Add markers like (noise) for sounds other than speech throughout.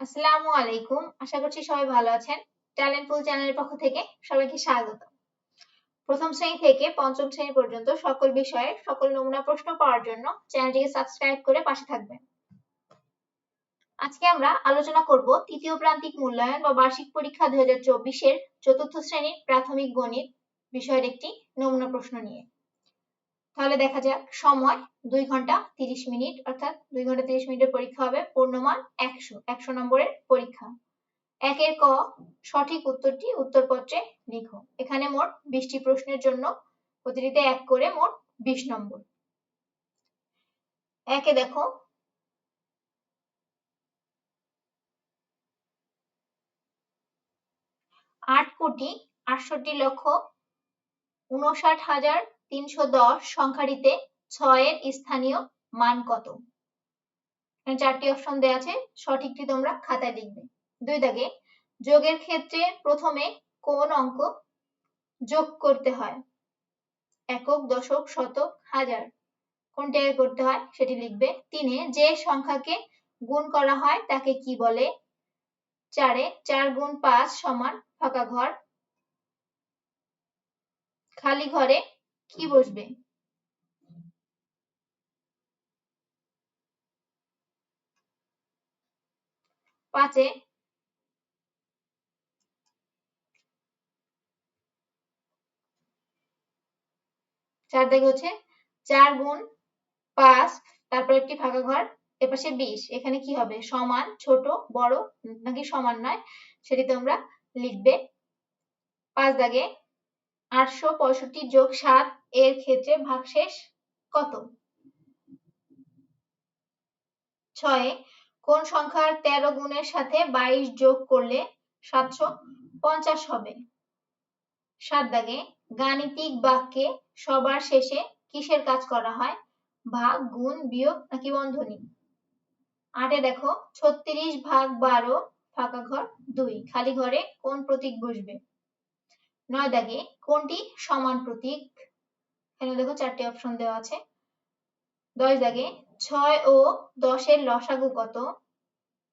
আসসালামু আলাইকুম। আশা করছি সবাই ভালো আছেন। ট্যালেন্ট চ্যানেলের পক্ষ থেকে সবাইকে স্বাগত। প্রথম শ্রেণি থেকে পঞ্চম শ্রেণি পর্যন্ত সকল বিষয়ে সকল নমুনা প্রশ্ন পাওয়ার জন্য চ্যানেলটিকে সাবস্ক্রাইব করে পাশে থাকবেন। আজকে আমরা আলোচনা করব তৃতীয় প্রান্তিক মূল্যায়ন বা বার্ষিক পরীক্ষা দুই চব্বিশের চতুর্থ শ্রেণির প্রাথমিক গণিত বিষয়ের একটি নমুনা প্রশ্ন নিয়ে। তাহলে দেখা যাক, সময় দুই ঘণ্টা তিরিশ মিনিট, অর্থাৎ দুই ঘণ্টা তিরিশ মিনিটের পরীক্ষা হবে পূর্ণমান একশো একশো নম্বরের পরীক্ষা। একের ক সঠিক উত্তরটি উত্তরপত্রে লিখো। এখানে মোট বিশটি প্রশ্নের জন্য প্রতিটিতে এক করে মোট বিশ নম্বর। একে দেখো। আট কোটি আটষট্টি লক্ষ উনষাট হাজার তিনশো দশ সংখ্যাটিতে ছয়ের স্থানীয় মান কত? চারটি অপশন দেওয়া আছে, সঠিকটি তোমরা খাতায় লিখবে। দুই দাগে, যোগের ক্ষেত্রে প্রথমে কোন অঙ্ক যোগ করতে হয়? একক, দশক, শতক, হাজার। কোনটাকে করতে হয়? সেটি লিখবে। তিনে, যে সংখ্যাকে গুণ করা হয় তাকে কি বলে? চারে, চার গুণ পাঁচ সমান ফাঁকা ঘর। খালি ঘরে কি বসবে? পাঁচে। চার দাগে হচ্ছে চার গুণ পাঁচ, তারপর একটি ফাঁকা ঘর, এপাশে বিশ। এখানে কি হবে? সমান, ছোট, বড়, নাকি সমান নয়? সেটি তোমরা লিখবে। পাঁচ দাগে আটশো পঁয়ষট্টি যোগ সাত এর ক্ষেত্রে ভাগশেষ কত? ছয়ে, কোন সংখ্যার তেরো গুণের সাথে বাইশ যোগ করলে সাতশো পঞ্চাশ হবে? সাত দাগে গাণিতিক বাক্যে সবার শেষে কিসের কাজ করা হয়? ভাগ, গুণ, বিয়োগ নাকি বন্ধনী? আটে দেখো, ছত্রিশ ভাগ বারো, ফাঁকা ঘর দুই, খালি ঘরে কোন প্রতীক বসবে? নয় দাগে কোনটি সমান প্রতীক? এখানে দেখো চারটি অপশন দেওয়া আছে। দশ দাগে ছয় ও দশের লসাগু কত?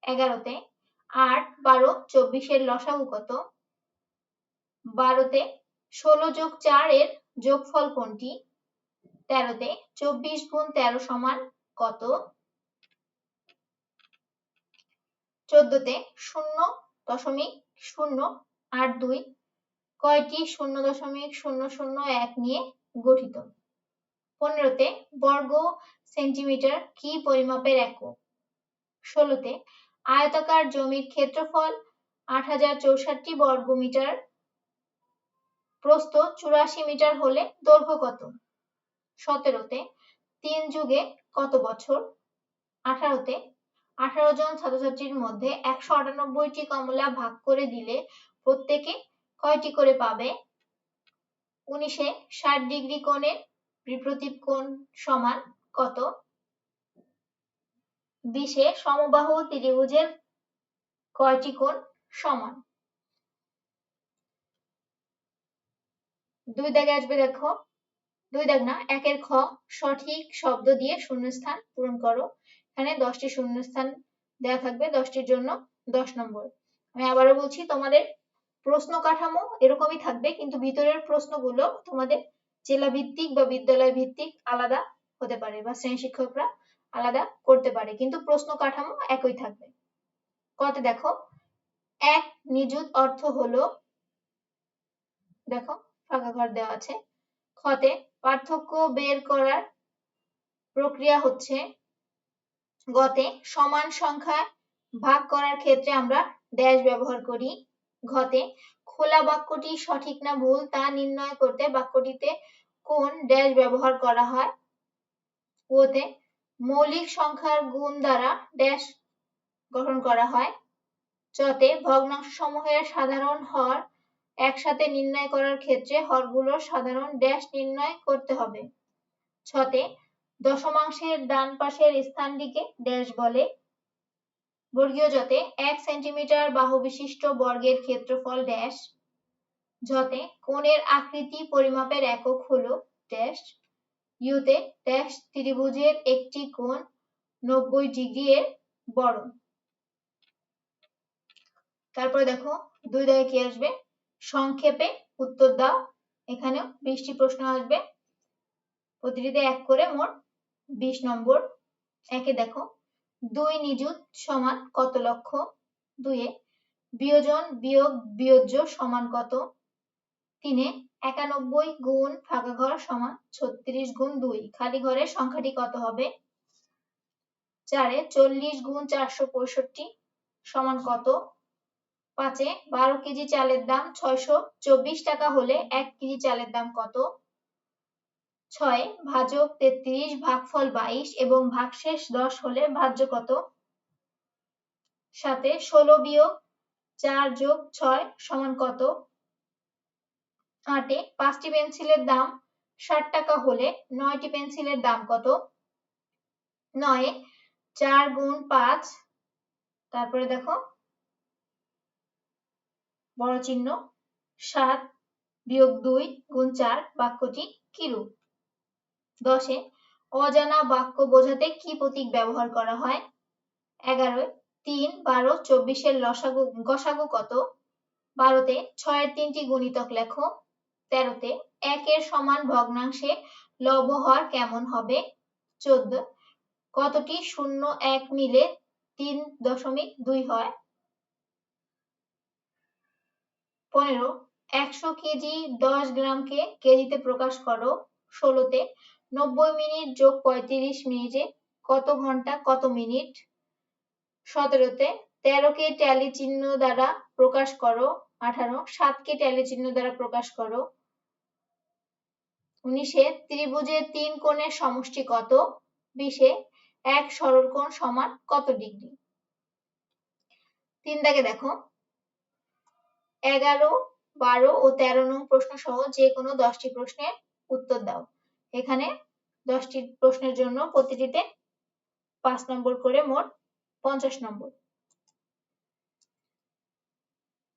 এগারোতে। আট, বারো, চব্বিশের লসাগু কত? বারোতে ষোলো যোগ চার এর যোগফল কোনটি? তেরোতে চব্বিশ গুণ তেরো সমান কত? চোদ্দতে শূন্য দশমিক শূন্য আট দুই। কয়টি? শূন্য দশমিক শূন্য শূন্য এক নিয়ে গঠিত। পনেরোতে বর্গ সেন্টিমিটার কি পরিমাপের একক? ষোলোতে আয়তাকার জমির ক্ষেত্রফল আট হাজার চৌষট্টি বর্গমিটার। প্রস্থ চুরাশি মিটার হলে দৈর্ঘ্য কত? সতেরোতে তিন যুগে কত বছর? আঠারোতে আঠারো জন ছাত্রছাত্রীর মধ্যে একশো আটানব্বইটি কমলা ভাগ করে দিলে প্রত্যেকে কয়টি করে পাবে? উনিশে ষাট ডিগ্রি কোণের বিপ্রতীপ কোণ সমান কত? বিশে সমবাহু ত্রিভুজের কয়টি কোণ সমান? দুই দাগে আসবে দেখো। দুই দাগ না, একের খ সঠিক শব্দ দিয়ে শূন্যস্থান পূরণ করো। এখানে দশটি শূন্যস্থান দেওয়া থাকবে, দশটির জন্য দশ নম্বর। আমি আবারও বলছি, তোমাদের প্রশ্ন কাঠামো এরকমই থাকবে, কিন্তু ভিতরের প্রশ্নগুলো তোমাদের জেলা ভিত্তিক বা বিদ্যালয় ভিত্তিক আলাদা হতে পারে বা শ্রেণি শিক্ষকরা আলাদা করতে পারে, কিন্তু প্রশ্ন কাঠামো একই থাকবে। কত দেখো, এক নিযুত অর্থ হলো, দেখো, ফাঁকা ঘর দেওয়া আছে, খতে পার্থক্য বের করার প্রক্রিয়া হচ্ছে গতে সমান সংখ্যা ভাগ করার ক্ষেত্রে আমরা ড্যাশ ব্যবহার করি ঘতে খোলা বাক্যটি সঠিক না ভুল তা নির্ণয় করতে বাক্যটিতে কোন ড্যাশ ব্যবহার করা হয়? ওতে মৌলিক সংখ্যার গুণ দ্বারা ড্যাশ গঠন করা হয়। চতে ভগ্নাংশ সমূহের সাধারণ হর একসাথে নির্ণয় করার ক্ষেত্রে হরগুলোর সাধারণ ড্যাশ নির্ণয় করতে হবে। ছতে দশমাংশের ডান পাশের স্থানটিকে ড্যাশ বলে। বর্গীয় যতে এক সেন্টিমিটার বাহু বিশিষ্ট বর্গের ক্ষেত্রফল ড্যাশ যতে কোণের আকৃতি পরিমাপের একক হলো ড্যাশ ইউতে ড্যাশ ত্রিভুজের একটি কোণ নব্বই ডিগ্রি এর বড় তারপরে দেখো, দুই দাগে কি আসবে? সংক্ষেপে উত্তর দাও, এখানেও বিশটি প্রশ্ন আসবে। প্রতিটিতে এক করে মোট বিশ নম্বর। একে দেখো দুই নিযুত সমান কত লক্ষ? দুইয়ে বিয়োজন বিয়োগ বিয়োজ্য সমান কত? তিনে একানব্বই গুণ ফাঁকা ঘর সমান ছত্রিশ গুণ দুই। খালি ঘরের সংখ্যাটি কত হবে? চারে চল্লিশ গুণ চারশো পঁয়ষট্টি সমান কত? পাঁচে বারো কেজি চালের দাম ছয়শো চব্বিশ টাকা হলে এক কেজি চালের দাম কত? ছয়, ভাজক তেত্রিশ, ভাগফল বাইশ এবং ভাগশেষ দশ হলে ভাজ্য কত? সাথে ষোলো বিয়োগ চার যোগ ছয় সমান কত? আটে, পাঁচটি পেন্সিলের দাম ষাট টাকা হলে নয়টি পেন্সিলের দাম কত? নয়, চার গুণ পাঁচ, তারপরে দেখো। বড় চিহ্ন, সাত বিয়োগ দুই গুণ চার, বাক্যটি কিরূপ? দশে অজানা বাক্য বোঝাতে কি প্রতীক ব্যবহার করা হয়? এগারোয় তিন, বারো, চব্বিশের লসাগু, গসাগু কত? বারোতে ছয়ের তিনটি গুণিতক লেখো। তেরোতে একের সমান ভগ্নাংশে লবহর কেমন হবে? চোদ্দ, কতটি শূন্য এক মিলে তিন দশমিক দুই হয়? পনেরো, একশো কেজি দশ গ্রামকে কেজিতে প্রকাশ করো। ষোলোতে নব্বই মিনিট যোগ পঁয়ত্রিশ মিনিটে কত ঘণ্টা, কত মিনিট? সতেরোতে তেরোকে ট্যালি চিহ্ন দ্বারা প্রকাশ করো, আঠারো। সাতকে ট্যালি চিহ্ন দ্বারা প্রকাশ করো, উনিশে ত্রিভুজের তিন কোণের সমষ্টি কত? বিশে এক সরল কোণ সমান কত ডিগ্রি? তিন দাগে দেখো। এগারো, বারো ও তেরো নং প্রশ্ন সহ যে কোনো দশটি প্রশ্নের উত্তর দাও। এখানে দশটি প্রশ্নের জন্য প্রতিটিতে পাঁচ নম্বর করে মোট পঞ্চাশ নম্বর।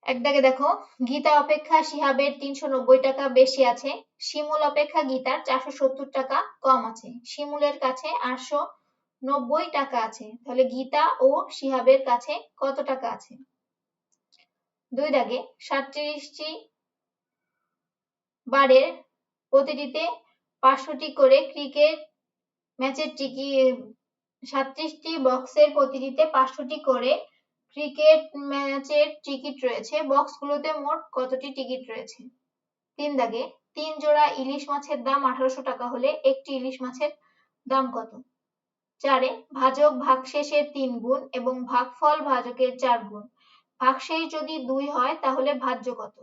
এক দাগে দেখো, গীতা অপেক্ষা শিহাবের তিনশো নব্বই টাকা বেশি আছে, শিমুল অপেক্ষা গীতার চারশো সত্তর টাকা কম আছে, শিমুলের কাছে আটশো নব্বই টাকা আছে, তাহলে গীতা ও শিহাবের কাছে কত টাকা আছে? দুই দাগে সাতত্রিশটি বারের প্রতিটিতে পাঁচশোটি করে ক্রিকেট ম্যাচের সাতত্রিশটি বক্সের প্রতিটিতে পাঁচশোটি করে ক্রিকেট ম্যাচের টিকিট রয়েছে। বক্সগুলোতে মোট কতটি টিকিট রয়েছে? তিন দাগে, তিন জোড়া ইলিশ মাছের দাম আঠারোশো টাকা হলে একটি ইলিশ মাছের দাম কত? চারে, ভাজক ভাগশেষের তিন গুণ এবং ভাগফল ভাজকের চার গুণ। ভাগশেষ যদি দুই হয় তাহলে ভাজ্য কত?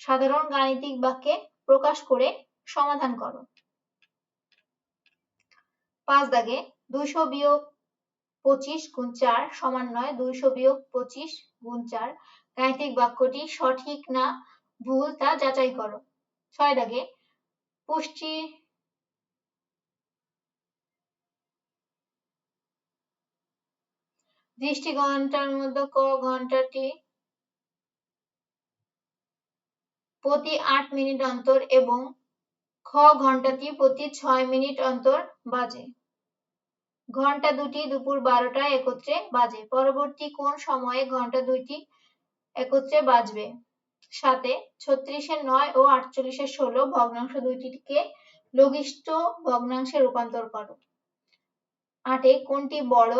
সাধারণ গাণিতিক বাক্যে প্রকাশ করে সমাধান করো। পাঁচ দাগে দুইশো বিয়োগ পঁচিশ গুণ চার সমান নয়, দুইশো বিয়োগ পঁচিশ গুণ চার। গাণিতিক বাক্যটি সঠিক না ভুল তা যাচাই করো। ছয় দাগে পুষ্টি দৃষ্টি ঘণ্টার মধ্যে ক ঘন্টাটি প্রতি আট মিনিট অন্তর এবং খ ঘন্টাটি প্রতি ছয় মিনিট অন্তর বাজে। ঘণ্টা দুটি দুপুর বারোটায় একত্রে বাজে। পরবর্তী কোন সময়ে ঘণ্টা দুইটি একত্রে বাজবে? সাথে ছত্রিশের নয় ও আটচল্লিশের ষোলো ভগ্নাংশ দুইটিকে লঘিষ্ঠ ভগ্নাংশে রূপান্তর করো। আটে, কোনটি বড়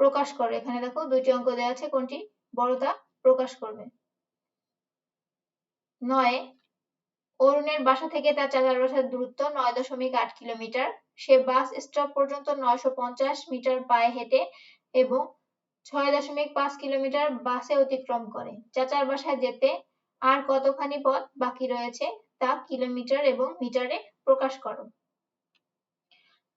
প্রকাশ করে এখানে দেখো দুইটি অঙ্ক দেওয়া আছে, কোনটি বড় প্রকাশ করবে। নয় অরুণের বাসা থেকে তার চাচার বাসার দূরত্ব নয় দশমিক আট কিলোমিটার। সে বাস স্টপ পর্যন্ত নয়শো পঞ্চাশ মিটার পায়ে হেঁটে এবং ছয় দশমিক পাঁচ কিলোমিটার বাসে অতিক্রম করে। চাচার বাসায় যেতে আর কতখানি পথ বাকি রয়েছে তা কিলোমিটার এবং মিটারে প্রকাশ করো।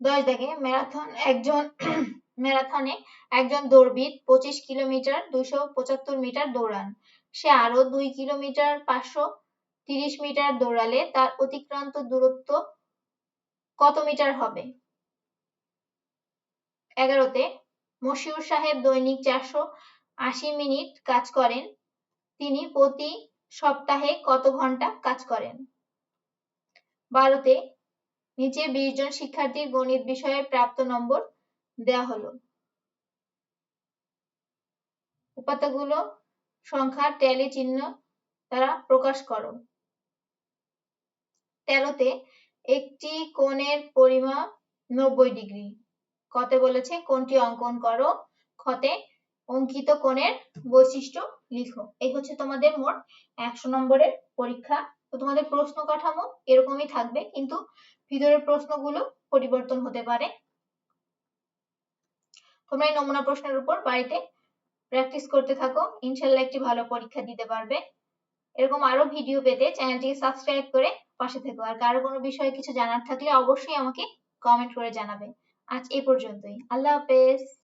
দশ দেখে ম্যারাথন একজন (clears throat) ম্যারাথনে একজন দৌড়বিদ পঁচিশ কিলোমিটার দুইশো পঁচাত্তর মিটার দৌড়ান। সে আরও দুই কিলোমিটার পাঁচশো তিরিশ মিটার দৌড়ালে তার অতিক্রান্ত দূরত্ব কত মিটার হবে? এগারোতে মশিউর সাহেব দৈনিক চারশো আশি মিনিট কাজ করেন। তিনি প্রতি সপ্তাহে কত ঘণ্টা কাজ করেন? বারোতে নিচে বিশ জন শিক্ষার্থীর গণিত বিষয়ে প্রাপ্ত নম্বর দেয়া হলো। উৎপাদকগুলো সংখ্যার ট্যালি চিহ্ন দ্বারা প্রকাশ করো। তেরোতে একটি কোণের পরিমাপ নব্বই ডিগ্রি। কতে বলেছে? কোনটি অঙ্কন করো। ক্ষতে অঙ্কিত কোণের বৈশিষ্ট্য লিখো। এই হচ্ছে তোমাদের মোট একশো নম্বরের পরীক্ষা। তো তোমাদের প্রশ্ন কাঠামো এরকমই থাকবে, কিন্তু ভিতরের প্রশ্নগুলো পরিবর্তন হতে পারে। তোমরা এই নমুনা প্রশ্নের উপর বাড়িতে প্র্যাকটিস করতে থাকো। ইনশাল্লাহ একটি ভালো পরীক্ষা দিতে পারবে। এরকম আরও ভিডিও পেতে চ্যানেলটিকে সাবস্ক্রাইব করে পাশে থেকো। আর কারও কোনো বিষয়ে কিছু জানার থাকলে অবশ্যই আমাকে কমেন্ট করে জানাবে। আজ এই পর্যন্তই। আল্লাহ হাফেজ।